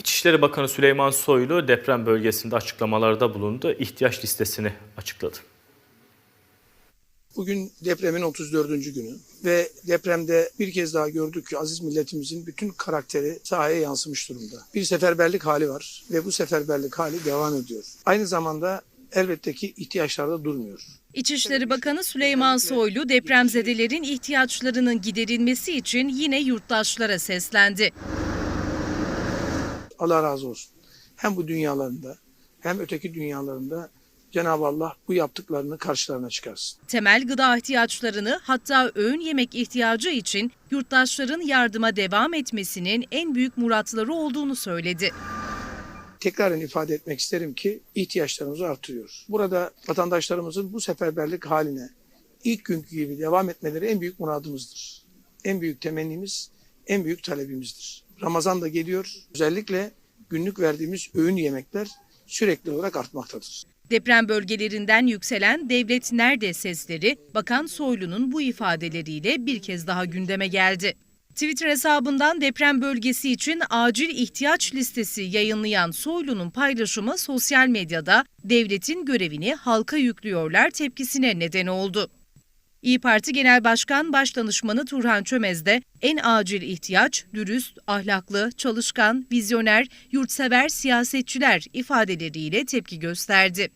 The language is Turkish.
İçişleri Bakanı Süleyman Soylu deprem bölgesinde açıklamalarda bulundu. İhtiyaç listesini açıkladı. Bugün depremin 34. günü ve depremde bir kez daha gördük ki aziz milletimizin bütün karakteri sahaya yansımış durumda. Bir seferberlik hali var ve bu seferberlik hali devam ediyor. Aynı zamanda elbette ki ihtiyaçlarda durmuyor. İçişleri Bakanı Süleyman Soylu depremzedelerin ihtiyaçlarının giderilmesi için yine yurttaşlara seslendi. Allah razı olsun. Hem bu dünyalarında hem öteki dünyalarında Cenab-ı Allah bu yaptıklarını karşılarına çıkarsın. Temel gıda ihtiyaçlarını hatta öğün yemek ihtiyacı için yurttaşların yardıma devam etmesinin en büyük muratları olduğunu söyledi. Tekraren ifade etmek isterim ki ihtiyaçlarımızı artırıyor. Burada vatandaşlarımızın bu seferberlik haline ilk günkü gibi devam etmeleri en büyük muradımızdır. En büyük temennimiz, en büyük talebimizdir. Ramazan da geliyor. Özellikle günlük verdiğimiz öğün yemekler sürekli olarak artmaktadır. Deprem bölgelerinden yükselen devlet nerede sesleri Bakan Soylu'nun bu ifadeleriyle bir kez daha gündeme geldi. Twitter hesabından deprem bölgesi için acil ihtiyaç listesi yayınlayan Soylu'nun paylaşımı sosyal medyada devletin görevini halka yüklüyorlar tepkisine neden oldu. İyi Parti Genel Başkan Başdanışmanı Turhan Çömez de en acil ihtiyaç dürüst, ahlaklı, çalışkan, vizyoner, yurtsever siyasetçiler ifadeleriyle tepki gösterdi.